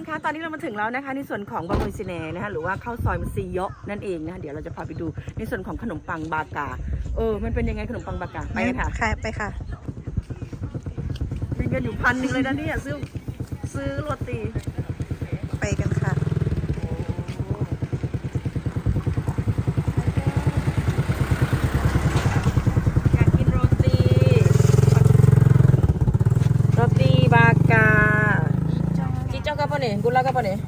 คนคะตอนนี้เรามาถึงแล้วนะคะในส่วนของบะหมี่ซีเน่นะคะหรือว่าข้าวซอยมันซีเยอะนั่นเองนะคะเดี๋ยวเราจะพาไปดูในส่วนของขนมปังบากา เออ มันเป็นยังไงขนมปังบากาไปกันค่ะค่ะไปค่ะมีเงินอยู่พันหนึ่งเลยนะเนี่ยซื้อซื้อโรตีไปกันค่ะ อยากกินโรตีโรตีบากา จิเจ้ากับปะเนี่ยกุลากับปะเนี่ย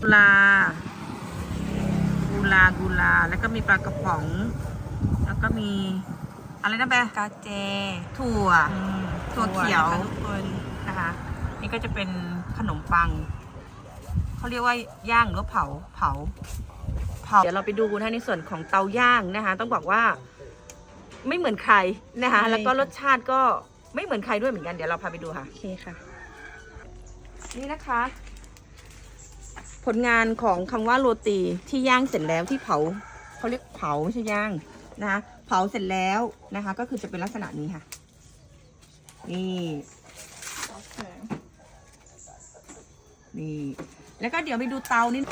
กุลากุลากุลา แล้วก็มีปลากระป๋อง แล้วก็มี อะไรนะแบกาเจ ถั่วถั่วเขียวนะคะทุกคนนะคะ นี่ก็จะเป็นขนมปัง เขาเรียกว่าย่างหรือว่าเผา เผา เผา เดี๋ยวเราไปดูนะในส่วนของเตาย่างนะคะ ต้องบอกว่า ไม่เหมือนใครนะคะ แล้วก็รสชาติก็ไม่เหมือนใครด้วยเหมือนกัน เดี๋ยวเราพาไปดูค่ะ โอเคค่ะ นี่นะคะ ผลงานของคำว่าโรตีที่ย่างเสร็จแล้วที่เผาเขาเรียกเผาไม่ใช่ย่างนะคะเผาเสร็จแล้วนะคะ ก็คือจะเป็นลักษณะนี้ค่ะ นี่นี่ แล้วก็เดี๋ยวไปดูเตานิด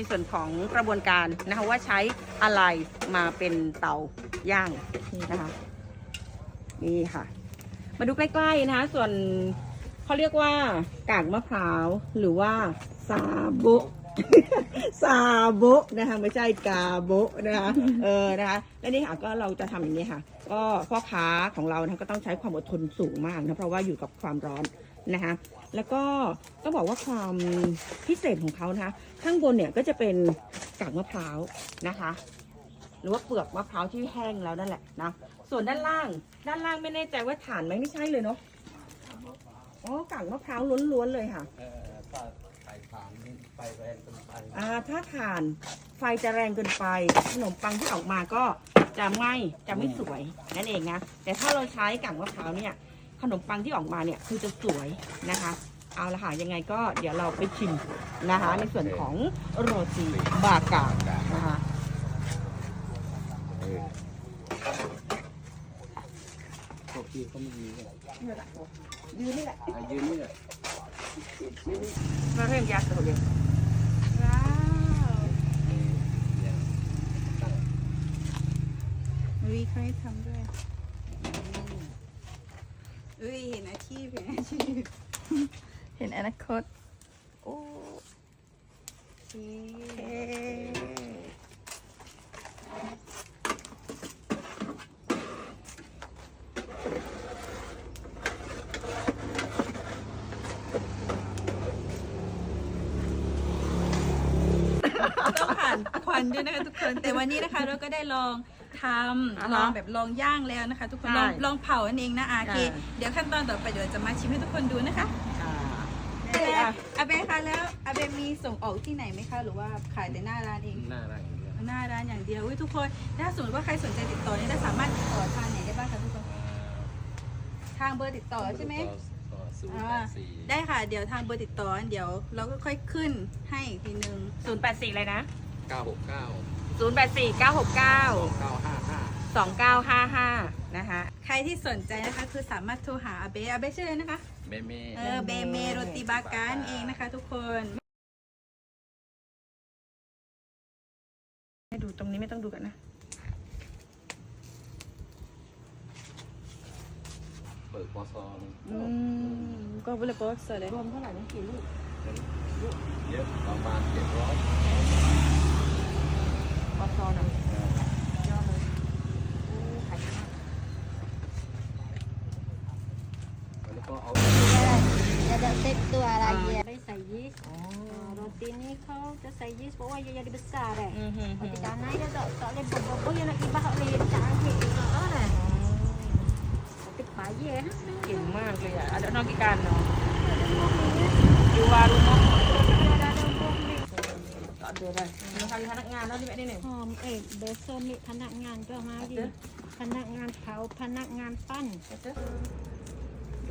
ในส่วนของกระบวนการนะคะว่าใช้อะไรมาเป็นเตาย่างนะคะนี่ค่ะ มาดูใกล้ๆนะคะส่วนเขาเรียกว่ากากมะพร้าวหรือว่าซาโบซาโบนะคะไม่ใช่กาโบนะคะเออนะคะและนี่ค่ะก็เราจะทำอย่างนี้ค่ะ ก็พ่อค้าของเรานะก็ต้องใช้ความอดทนสูงมากนะเพราะว่าอยู่กับความร้อนนะคะ แล้วก็ต้องบอกว่าความพิเศษของเขานะคะ ข้างบนเนี่ยก็จะเป็นกากมะพร้าวนะคะ หรือว่าเปลือกมะพร้าวที่แห้งแล้วนั่นแหละนะส่วนด้านล่าง ด้านล่างไม่แน่ใจว่าถ่านไหมไม่ใช่เลยเนาะอ๋อกากมะพร้าวล้วนๆเลยค่ะเอ่อถ้าไข่ผางนี่ไฟแรงเกินไปอ่าถ้าถ่านไฟจะแรงเกินไป ขนมปังที่ออกมาก็จะไม่จะไม่สวยนั่นเองนะแต่ถ้าเราใช้กากมะพร้าวเนี่ย ขนมปังที่ออกมาเนี่ยคือจะสวยนะคะ เอาละค่ะยังไงก็เดี๋ยวเราไปชิมนะคะ ในส่วนของโรตีบากานะคะเออพวกพี่ก็ไม่มีเลยยืนนี่แหละอายืนนี่แหละมาเริ่มยาสูบเลยว้าวเนี่ยวิเขาให้ทำด้วย อุ้ยเห็นอาชีพเห็นอาชีพเห็นอนาคต โอ้โอเคต้องผ่านค วันด้วยนะคะทุกคน แต่วันนี้นะคะเราก็ได้ลองทอ่าำฮะลองแบบลองย่างแล้วนะคะ ทุกคน ใช่ลองลองเผาอันเองนะอาเคอ่าเดี๋ยวขั้นตอนต่อไปเดี๋ยวจะมาชิมให้ทุกคนดูนะคะอ่าเอ่ออาเบะคะแล้วอาเบะมีส่งออกที่ไหนไหมคะ หรือว่าขายแต่หน้าร้านเองหน้าอะไรอย่างเงี้ยหน้าร้านอย่างเดียวอุ๊ยทุกคน ถ้าสมมติว่าใครสนใจติดต่อเนี่ยจะสามารถติดต่อทางไหนได้บ้างคะทุกคน ทางเบอร์ติดต่อใช่ไหม ต่อศูนย์อ่าแปดสี่ได้ค่ะ เดี๋ยวทางเบอร์ติดต่อ เดี๋ยวเราก็ค่อยขึ้นให้อีกทีนึง ศูนย์แปดสี่เลยนะ 969 0 8 4 9 6 9 2955 2955 นะคะ ใครที่สนใจนะคะคือสามารถโทรหาอาเบะอาเบะชื่ออะไรนะคะ เมเม เออเบเมโรติบาการเองนะคะทุกคน ให้ดูตรงนี้ไม่ต้องดูกันนะ เปิดปอซองอืมก็บุลเลตโพสเลยรวมเท่าไหร่นี่กี่ลูกเยอะประมาณเจ็ดร้อย Ah, roti ni kau dah saya yeast bawa dia jadi besar eh อือหือหื roti อ canai dia tak tak boleh bobo yang nak ibah oleh tak ambil tengok lah tapi payah eh เก่งมากเลยอะอะเดี๋ยวน้องกี่การเนาะดูวารุโมะ ada ada buah ni เอาเดี๋ยวไปมีใครพนักงานแล้วที่แม่นี่หนึ่ง hom eh besok ni panakan ke mari Ada. panakan kau panakan pan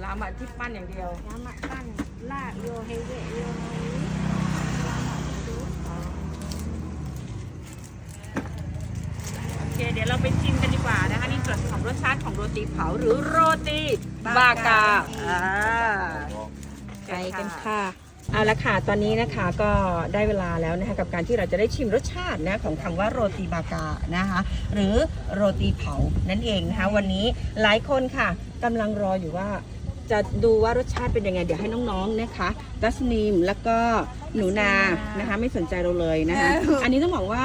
ลามาที่ปั้นอย่างเดียว Selamat pan lah yo hewe yo mari Selamat tu ชาติของโรตีเผาหรือโรตีบาบากาาอ่าไปกันค่ะเอาละค่ะ ตอนนี้นะคะก็ได้เวลาแล้วนะคะกับการที่เราจะได้ชิมรสชาตินะของคำว่าโรตีบากานะคะ หรือโรตีเผานั่นเองนะคะ วันนี้หลายคนค่ะกำลังรออยู่ว่าจะดูว่ารสชาติเป็นยังไง เดี๋ยวให้น้องๆนะคะดัสนีมแล้วก็หนูนานะคะ ไม่สนใจเราเลยนะคะเอออัอันนี้ต้องบอกว่า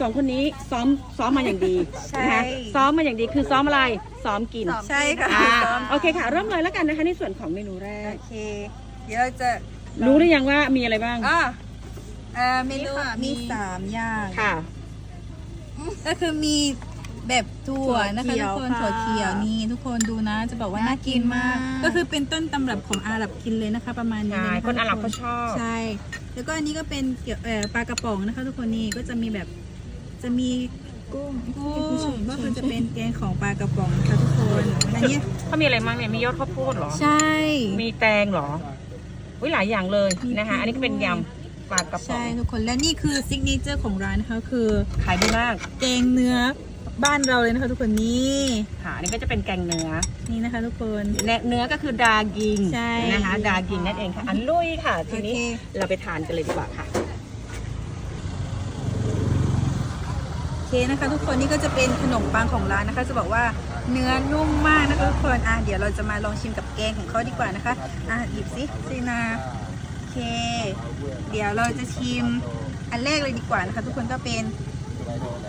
สองคนนี้ซ้อมซ้อมมาอย่างดีใช่ นะคะซ้อมมาอย่างดีคือซ้อมอะไรซ้อมกินใช่ค่ะอ่าซ้มโอเคค่ะเริ่มเลยแล้วกันนะคะในส่วนของเมนูแรโอก เค เดี๋ยวเราจะรู้หรือยังว่ามีอะไรบ้างอ่าเอ่อเมนูนี่ค่ะมีมีสามอย่าง ค่ะ ก็คือมีแบบถั่วนะคะถั่ทุวกคนเขียวถั่วเขียวค่ะนี่ทุกคนดูนะ จะบอกว่าน่าน่ากินมากกินมาก ก็คือเป็นต้นตำรับของอาหรับกินเลยนะคะ ประมาณนี้ใช่เลยะะคนอาหรับทุเขากชอบ ใช่ แล้วก็อันนี้ก็เป็นเกี่ยวเอ่อปลากระป๋องนะคะ ทุกคนนี่ก็จะมีแบบ จะมีกุ้งกุ้งก็คือจะเป็นแกงของปลากระป๋องนะคะทุกคนอันนี้เขามีอะไรบ้างเนี่ยมียอดข้าวโพดเหรอ ใช่ มีแตงเหรออุ้ยหลายอย่างเลยมีนะคะพริกอันนี้ก็เป็นด้วยยำปลากระป๋อใช่งทุกคนและนี่คือซิกเนเจอร์ของร้านนะคะคือขายดีมากแกงเนื้อบ้านเราเลยนะคะทุกคนนี่ค่ะอันนี้ก็จะเป็นแกงเนื้อนี่นะคะ ทุกคนเนเนื้อก็คือดากิงใช่นะคะดากิงนั่นเองค่ะอันลุยค่ะ ทีนี้โอเคเราไปทานกันเลยดีกว่าค่ะ โอ เคนะคะ ทุกคนนี่ก็จะเป็นขนมปังของร้านนะคะ จะบอกว่าเนื้อนุ่มมากนะคะทุกคนอะเดี๋ยวเราจะมาลองชิมกับแกงของเขาดีกว่านะคะอะหยิบสิซีนาโอเค เดี๋ยวเราจะชิมอันแรกเลยดีกว่านะคะ ทุกคนก็เป็น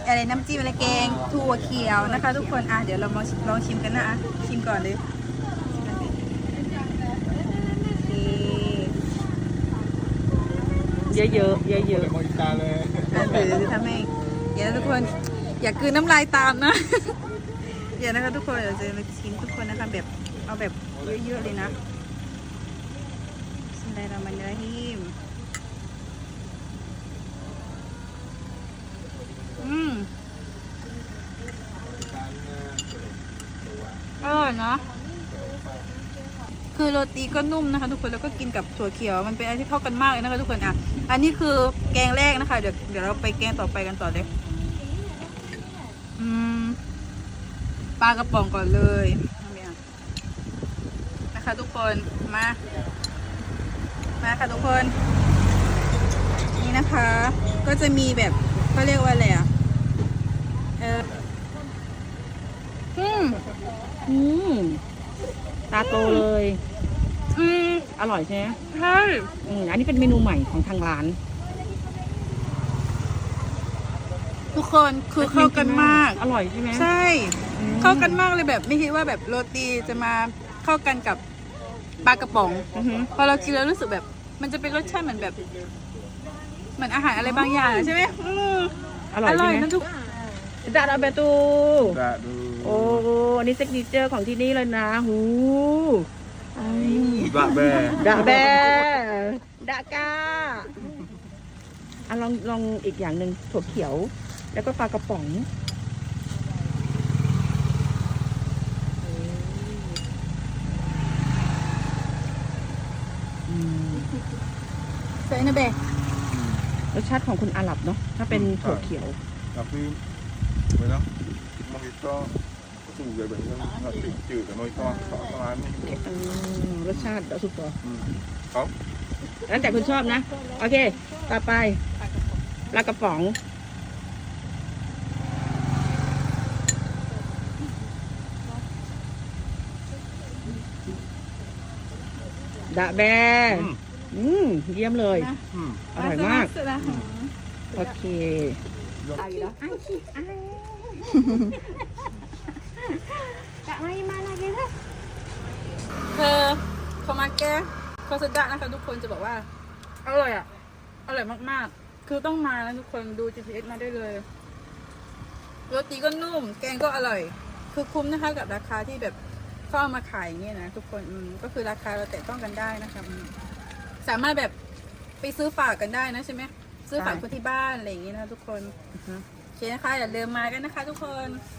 อะไรน้ำจิ้มอะไรแกงถั่วเขียวนะคะ ทุกคนอะเดี๋ยวเราลองลองชิมกันนะอะชิมก่อนเลยโอเคเยอะๆเยอะๆอะเดี๋ยวเดี๋ยวจะทำให้ เดี๋ยวนะทุกคน อย่ากืนน้ำลายตามนะ เดี๋ยวนะคะทุกคนเดี๋ยวจะมาชิมทุกคนนะคะแบบเอาแบบเยอะๆเลยนะชิมได้เรามันเนื้อหิมอืมอร่อยนะคือโรตีก็นุ่มนะคะทุกคนแล้วก็กินกับถั่วเขียวมันเป็นอะไรที่เข้ากันมากเลยนะคะทุกคนอะ อันนี้คือแกงแรกนะคะ เดี๋ยวเดี๋ยวเราไปแกงต่อไปกันต่อเลย ปลากระป๋องก่อนเลยเอาเนี่ยนะคะทุกคนมา มาค่ะทุกคน นี่นะคะ ก็จะมีแบบเขาเรียกว่าอะไรอะเอออืมอืมตาโตเลย อืมอร่อยใช่ไหมใช่อืมอันนี้เป็นเมนูใหม่ของทางร้าน ทุกคนคือเข้ากันมาก อร่อยใช่ไหมใช่อืมเข้ากันมากเลยแบบไม่คิดว่าแบบโรตีจะมาเข้ากันกับปลากระป๋องอือหือ พอเรากินแล้วรู้สึกแบบ มันจะเป็นรสชาติเหมือนแบบเหมือนอาหารอะไรบางอย่างใช่ไหมอืมอร่อยอร่อยใช่ไหมนะทุกดาดาเบตู Đã đủ โอ้อันนี้เซกนิเจอร์ของที่นี่เลยนะหู Dạ bè ดาแบดากาอะลองลองอีกอย่างหนึ่งถั่วเขียว แล้วก็ปลากระป๋องอืมใส่นะเบะรสชาติของคุณอาหรับเนาะถ้าเป็นถั่วเขียว Tapi Vậy đó Mojito Có tù về bệnh nhân Là tự trừ cái nồi to Sợ có ăn เออรสชาติสุดตัว Ừ Không แล้วแต่คุณชอบนะ โอเค ต่อไปปลากระป๋องะแบอืมอืมเยี่ยมเลย Ừ อร่อยมากสุดละโอเค Kak Mai mana gitu? เธอเขามาแก้โคสดะนะคะทุกคนจะบอกว่า อร่อยอะ อร่อยมากๆ คือต้องมานะทุกคนดู GPS มาได้เลยโรตีก็นุ่ม แกงก็อร่อย คือคุ้มนะคะกับราคาที่แบบ เข้าเอามาขายอย่างเงี้ยนะทุกคนอืมก็คือราคาเราแตะต้องกันได้นะคะอืมสามารถแบบไปซื้อฝากกันได้นะใช่ไหมซื้อฝากคนที่บ้านอะไรอย่างเงี้ยนะทุกคนอือฮึโอเคนะคะอย่าลืมมากันนะคะ ทุกคนค